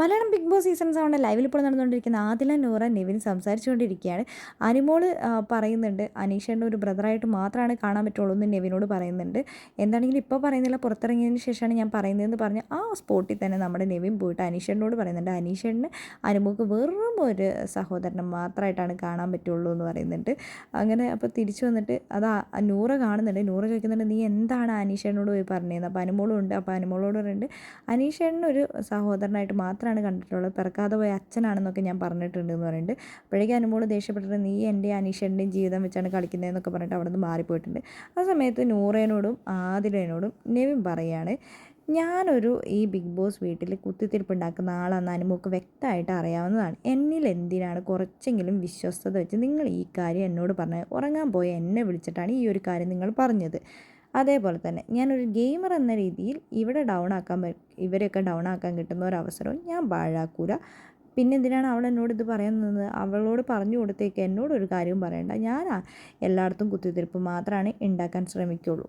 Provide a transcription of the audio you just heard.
Malayalam big Boss season സെവന്റെ ലൈവിൽ ഇപ്പോൾ നടന്നുകൊണ്ടിരിക്കുന്ന ആദില നൂറ നിവിൻ സംസാരിച്ചുകൊണ്ടിരിക്കുകയാണ്. അനിമോൾ പറയുന്നുണ്ട് അനീഷേന്റെ ഒരു ബ്രദറായിട്ട് മാത്രമാണ് കാണാൻ പറ്റുള്ളൂ എന്ന് നെവിനോട് പറയുന്നുണ്ട്. എന്താണെങ്കിലും ഇപ്പോൾ പറയുന്നില്ല പുറത്തിറങ്ങിയതിന് ശേഷമാണ് ഞാൻ പറയുന്നതെന്ന് പറഞ്ഞ് ആ സ്പോട്ടിൽ തന്നെ നമ്മുടെ നെവിൻ പോയിട്ട് അനീഷേനോട് പറയുന്നുണ്ട്. അനീഷേണിന് അനുമോക്ക് വെറും ഒരു സഹോദരനെ മാത്രമായിട്ടാണ് കാണാൻ പറ്റുള്ളൂ എന്ന് പറയുന്നുണ്ട്. അങ്ങനെ അപ്പോൾ തിരിച്ചു വന്നിട്ട് അത് നൂറ കാണുന്നുണ്ട്. നൂറ ചോദിക്കുന്നുണ്ട് നീ എന്താണ് അനീഷേനോട് പോയി പറഞ്ഞത് അപ്പോൾ അനുമോളും ഉണ്ട്. അപ്പോൾ അനുമോളോട് പറയുന്നുണ്ട് അനീഷേനൊരു സഹോദരനായിട്ട് മാത്രം മാത്രമാണ് കണ്ടിട്ടുള്ളത്. പിറക്കാതെ പോയ അച്ഛനാണെന്നൊക്കെ ഞാൻ പറഞ്ഞിട്ടുണ്ട് എന്ന് പറയുന്നുണ്ട് അപ്പോഴേക്കും അനുമോൾ ദേഷ്യപ്പെട്ടിട്ട് നീ എന്റെ അനീഷന്റെയും ജീവിതം വെച്ചാണ് കളിക്കുന്നത് എന്നൊക്കെ പറഞ്ഞിട്ട് അവിടെ നിന്ന് മാറിപ്പോയിട്ടുണ്ട്. ആ സമയത്ത് നൂറേനോടും ആദിലേനോടും നെവിൻ പറയുകയാണ് ഞാനൊരു ഈ ബിഗ് ബോസ് വീട്ടിൽ കുത്തിത്തിരിപ്പുണ്ടാക്കുന്ന ആളാണെന്ന് അനുമോക്ക് വ്യക്തമായിട്ട് അറിയാവുന്നതാണ്. എന്നിൽ എന്തിനാണ് കുറച്ചെങ്കിലും വിശ്വസ്തത വെച്ച് നിങ്ങൾ ഈ കാര്യം എന്നോട് പറഞ്ഞത്? ഉറങ്ങാൻ പോയ എന്നെ വിളിച്ചിട്ടാണ് ഈ ഒരു കാര്യം നിങ്ങൾ പറഞ്ഞത്. അതേപോലെ തന്നെ ഞാനൊരു ഗെയിമർ എന്ന രീതിയിൽ ഇവിടെ ഡൗൺ ആക്കാൻ ഇവരെയൊക്കെ ഡൗൺ ആക്കാൻ കിട്ടുന്ന ഒരു അവസരവും ഞാൻ പാഴാക്കൂല. പിന്നെ എന്തിനാണ് അവൾ എന്നോട് ഇത് പറയുന്നത്? അവളോട് പറഞ്ഞു കൊടുത്തേക്ക് എന്നോട് ഒരു കാര്യവും പറയണ്ട. ഞാൻ എല്ലായിടത്തും കുത്തിത്തിരിപ്പ് മാത്രമാണ് ഉണ്ടാക്കാൻ ശ്രമിക്കുള്ളൂ.